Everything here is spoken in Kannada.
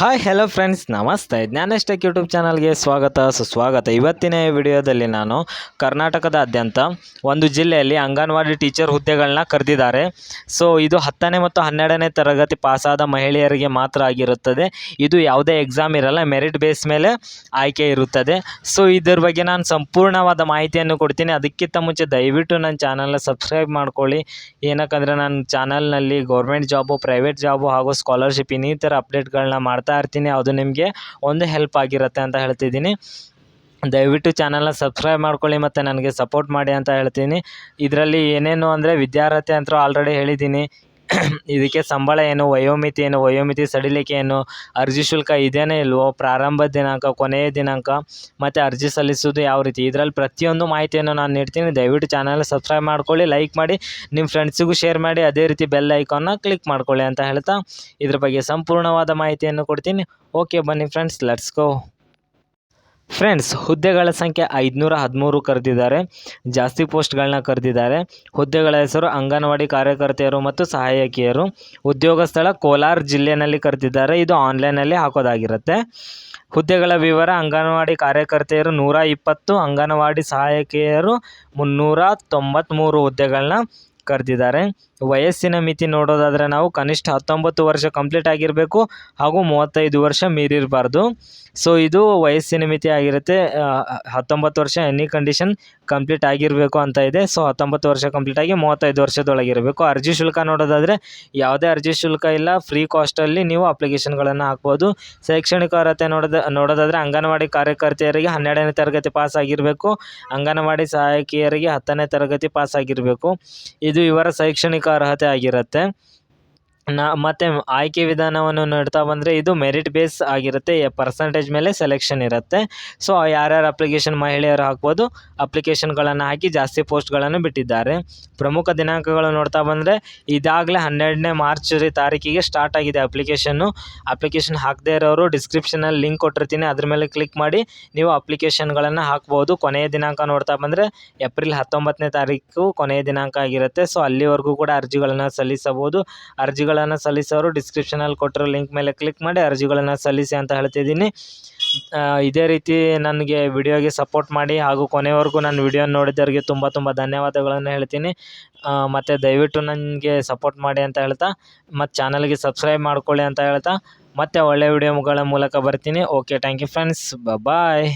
ಹಾಯ್ ಹಲೋ ಫ್ರೆಂಡ್ಸ್ ನಮಸ್ತೆ. ಜ್ಞಾನಷ್ಟೆಕ್ ಯೂಟ್ಯೂಬ್ ಚಾನಲ್ಗೆ ಸ್ವಾಗತ. ಸುಸ್ವಾಗತ. ಇವತ್ತಿನ ವಿಡಿಯೋದಲ್ಲಿ ನಾನು ಕರ್ನಾಟಕದಾದ್ಯಂತ ಒಂದು ಜಿಲ್ಲೆಯಲ್ಲಿ ಅಂಗನವಾಡಿ ಟೀಚರ್ ಹುದ್ದೆಗಳನ್ನ ಕರೆದಿದ್ದಾರೆ. ಸೊ ಇದು ಹತ್ತನೇ ಮತ್ತು ಹನ್ನೆರಡನೇ ತರಗತಿ ಪಾಸಾದ ಮಹಿಳೆಯರಿಗೆ ಮಾತ್ರ ಆಗಿರುತ್ತದೆ. ಇದು ಯಾವುದೇ ಎಕ್ಸಾಮ್ ಇರಲ್ಲ ಮೆರಿಟ್ ಬೇಸ್ ಮೇಲೆ ಆಯ್ಕೆ ಇರುತ್ತದೆ. ಸೊ ಇದ್ರ ಬಗ್ಗೆ ನಾನು ಸಂಪೂರ್ಣವಾದ ಮಾಹಿತಿಯನ್ನು ಕೊಡ್ತೀನಿ. ಅದಕ್ಕಿಂತ ಮುಂಚೆ ದಯವಿಟ್ಟು ನನ್ನ ಚಾನಲ್ನ ಸಬ್ಸ್ಕ್ರೈಬ್ ಮಾಡ್ಕೊಳ್ಳಿ. ಏನಕ್ಕಂದರೆ ನನ್ನ ಚಾನಲ್ನಲ್ಲಿ ಗೌರ್ಮೆಂಟ್ ಜಾಬು ಪ್ರೈವೇಟ್ ಜಾಬು ಹಾಗೂ ಸ್ಕಾಲರ್ಶಿಪ್ ಇನ್ನಿತರ ಅಪ್ಡೇಟ್ಗಳನ್ನ ಮಾಡ್ತಾ ಇರ್ತೀನಿ, ಅದು ನಿಮಗೆ ಒಂದು ಹೆಲ್ಪ್ ಆಗಿರುತ್ತೆ ಅಂತ ಹೇಳ್ತಿದ್ದೀನಿ. ದಯವಿಟ್ಟು ಚಾನಲ್ನ ಸಬ್ಸ್ಕ್ರೈಬ್ ಮಾಡ್ಕೊಳ್ಳಿ ಮತ್ತು ನನಗೆ ಸಪೋರ್ಟ್ ಮಾಡಿ ಅಂತ ಹೇಳ್ತೀನಿ. ಇದರಲ್ಲಿ ಏನೇನು ಅಂದರೆ ವಿದ್ಯಾರ್ಹತೆ ಅಂತೂ ಆಲ್ರೆಡಿ ಹೇಳಿದ್ದೀನಿ. ಇದಕ್ಕೆ ಸಂಬಳ ಏನು, ವಯೋಮಿತಿ ಏನು, ವಯೋಮಿತಿ ಸಡಿಲಿಕೆ ಏನು, ಅರ್ಜಿ ಶುಲ್ಕ ಇದೆಯೇ ಇಲ್ವೋ, ಪ್ರಾರಂಭ ದಿನಾಂಕ, ಕೊನೆಯ ದಿನಾಂಕ, ಮತ್ತು ಅರ್ಜಿ ಸಲ್ಲಿಸೋದು ಯಾವ ರೀತಿ? ಇದರಲ್ಲಿ ಪ್ರತಿಯೊಂದು ಮಾಹಿತಿಯನ್ನು ನಾನು ನೀಡ್ತೀನಿ. ದಯವಿಟ್ಟು ಚಾನಲ್ ಸಬ್ಸ್ಕ್ರೈಬ್ ಮಾಡ್ಕೊಳ್ಳಿ, ಲೈಕ್ ಮಾಡಿ, ನಿಮ್ಮ ಫ್ರೆಂಡ್ಸಿಗೂ ಶೇರ್ ಮಾಡಿ, ಅದೇ ರೀತಿ ಬೆಲ್ ಐಕಾನ್ನ ಕ್ಲಿಕ್ ಮಾಡ್ಕೊಳ್ಳಿ ಅಂತ ಹೇಳ್ತಾ ಇದ್ರ ಬಗ್ಗೆ ಸಂಪೂರ್ಣವಾದ ಮಾಹಿತಿಯನ್ನು ಕೊಡ್ತೀನಿ. ಓಕೆ, ಬನ್ನಿ ಫ್ರೆಂಡ್ಸ್ ಲೆಟ್ಸ್ ಗೋ ಫ್ರೆಂಡ್ಸ್ ಹುದ್ದೆಗಳ ಸಂಖ್ಯೆ ಐದುನೂರ ಹದಿಮೂರು ಕರೆದಿದ್ದಾರೆ. ಜಾಸ್ತಿ ಪೋಸ್ಟ್ಗಳನ್ನ ಕರೆದಿದ್ದಾರೆ. ಹುದ್ದೆಗಳ ಹೆಸರು ಅಂಗನವಾಡಿ ಕಾರ್ಯಕರ್ತೆಯರು ಮತ್ತು ಸಹಾಯಕಿಯರು. ಉದ್ಯೋಗ ಸ್ಥಳ ಕೋಲಾರ ಜಿಲ್ಲೆಯಲ್ಲಿ ಕರೆದಿದ್ದಾರೆ. ಇದು ಆನ್ಲೈನಲ್ಲಿ ಹಾಕೋದಾಗಿರುತ್ತೆ. ಹುದ್ದೆಗಳ ವಿವರ ಅಂಗನವಾಡಿ ಕಾರ್ಯಕರ್ತೆಯರು ನೂರ ಇಪ್ಪತ್ತು, ಅಂಗನವಾಡಿ ಸಹಾಯಕಿಯರು ಮುನ್ನೂರ ತೊಂಬತ್ತ್ಮೂರು ಹುದ್ದೆಗಳನ್ನ ಕರೆದಿದ್ದಾರೆ. ವಯಸ್ಸಿನ ಮಿತಿ ನೋಡೋದಾದರೆ ನಾವು ಕನಿಷ್ಠ ಹತ್ತೊಂಬತ್ತು ವರ್ಷ ಕಂಪ್ಲೀಟ್ ಆಗಿರಬೇಕು ಹಾಗೂ ಮೂವತ್ತೈದು ವರ್ಷ ಮೀರಿರಬಾರ್ದು. ಸೊ, ಇದು ವಯಸ್ಸಿನ ಮಿತಿ ಆಗಿರುತ್ತೆ. ಹತ್ತೊಂಬತ್ತು ವರ್ಷ ಎನಿ ಕಂಡೀಷನ್ ಕಂಪ್ಲೀಟ್ ಆಗಿರಬೇಕು ಅಂತ ಇದೆ. ಸೊ, ಹತ್ತೊಂಬತ್ತು ವರ್ಷ ಕಂಪ್ಲೀಟ್ ಆಗಿ ಮೂವತ್ತೈದು ವರ್ಷದೊಳಗಿರಬೇಕು. ಅರ್ಜಿ ಶುಲ್ಕ ನೋಡೋದಾದರೆ ಯಾವುದೇ ಅರ್ಜಿ ಶುಲ್ಕ ಇಲ್ಲ. ಫ್ರೀ ಕಾಸ್ಟಲ್ಲಿ ನೀವು ಅಪ್ಲಿಕೇಶನ್ಗಳನ್ನು ಹಾಕ್ಬೋದು. ಶೈಕ್ಷಣಿಕ ಅರ್ಹತೆ ನೋಡೋದ, ನೋಡೋದಾದರೆ ಅಂಗನವಾಡಿ ಕಾರ್ಯಕರ್ತೆಯರಿಗೆ ಹನ್ನೆರಡನೇ ತರಗತಿ ಪಾಸ್ ಆಗಿರಬೇಕು. ಅಂಗನವಾಡಿ ಸಹಾಯಕಿಯರಿಗೆ ಹತ್ತನೇ ತರಗತಿ ಪಾಸ್ ಆಗಿರಬೇಕು. ಇದು ಇವರ ಶೈಕ್ಷಣಿಕ ಅರ್ಹತೆ ಆಗಿರುತ್ತೆ. ನ, ಮತ್ತು ಆಯ್ಕೆ ವಿಧಾನವನ್ನು ನೋಡ್ತಾ ಬಂದರೆ ಇದು ಮೆರಿಟ್ ಬೇಸ್ ಆಗಿರುತ್ತೆ ಪರ್ಸಂಟೇಜ್ ಮೇಲೆ ಸೆಲೆಕ್ಷನ್ ಇರುತ್ತೆ. ಸೊ ಯಾರ್ಯಾರು ಅಪ್ಲಿಕೇಶನ್ ಮಹಿಳೆಯರು ಹಾಕ್ಬೋದು ಅಪ್ಲಿಕೇಶನ್ಗಳನ್ನು ಹಾಕಿ ಜಾಸ್ತಿ ಪೋಸ್ಟ್ಗಳನ್ನು ಬಿಟ್ಟಿದ್ದಾರೆ. ಪ್ರಮುಖ ದಿನಾಂಕಗಳು ನೋಡ್ತಾ ಬಂದರೆ ಇದಾಗಲೇ ಹನ್ನೆರಡನೇ ಮಾರ್ಚ್ ತಾರೀಕಿಗೆ ಸ್ಟಾರ್ಟ್ ಆಗಿದೆ ಅಪ್ಲಿಕೇಶನ್ನು ಅಪ್ಲಿಕೇಶನ್ ಹಾಕದೇ ಇರೋರು ಡಿಸ್ಕ್ರಿಪ್ಷನಲ್ಲಿ ಲಿಂಕ್ ಕೊಟ್ಟಿರ್ತೀನಿ, ಅದ್ರ ಮೇಲೆ ಕ್ಲಿಕ್ ಮಾಡಿ ನೀವು ಅಪ್ಲಿಕೇಶನ್ಗಳನ್ನು ಹಾಕ್ಬೋದು. ಕೊನೆಯ ದಿನಾಂಕ ನೋಡ್ತಾ ಬಂದರೆ ಏಪ್ರಿಲ್ ಹತ್ತೊಂಬತ್ತನೇ ತಾರೀಕು ಕೊನೆಯ ದಿನಾಂಕ ಆಗಿರುತ್ತೆ. ಸೊ ಅಲ್ಲಿವರೆಗೂ ಕೂಡ ಅರ್ಜಿಗಳನ್ನು ಸಲ್ಲಿಸಬಹುದು. ಅರ್ಜಿಗಳನ್ನು ಸಲ್ಲಿಸೋರು ಡಿಸ್ಕ್ರಿಪ್ಷನಲ್ಲಿ ಕೊಟ್ಟಿರೋ ಲಿಂಕ್ ಮೇಲೆ ಕ್ಲಿಕ್ ಮಾಡಿ ಅರ್ಜಿಗಳನ್ನು ಸಲ್ಲಿಸಿ ಅಂತ ಹೇಳ್ತಿದ್ದೀನಿ. ಇದೇ ರೀತಿ ನನಗೆ ವಿಡಿಯೋಗೆ ಸಪೋರ್ಟ್ ಮಾಡಿ ಹಾಗೂ ಕೊನೆವರೆಗೂ ನಾನು ವಿಡಿಯೋ ನೋಡಿದವರಿಗೆ ತುಂಬ ತುಂಬ ಧನ್ಯವಾದಗಳನ್ನು ಹೇಳ್ತೀನಿ. ಮತ್ತು ದಯವಿಟ್ಟು ನನಗೆ ಸಪೋರ್ಟ್ ಮಾಡಿ ಅಂತ ಹೇಳ್ತಾ ಮತ್ತು ಚಾನಲ್ಗೆ ಸಬ್ಸ್ಕ್ರೈಬ್ ಮಾಡ್ಕೊಳ್ಳಿ ಅಂತ ಹೇಳ್ತಾ, ಮತ್ತೆ ಒಳ್ಳೆಯ ವಿಡಿಯೋಗಳ ಮೂಲಕ ಬರ್ತೀನಿ. Okay thank you friends bye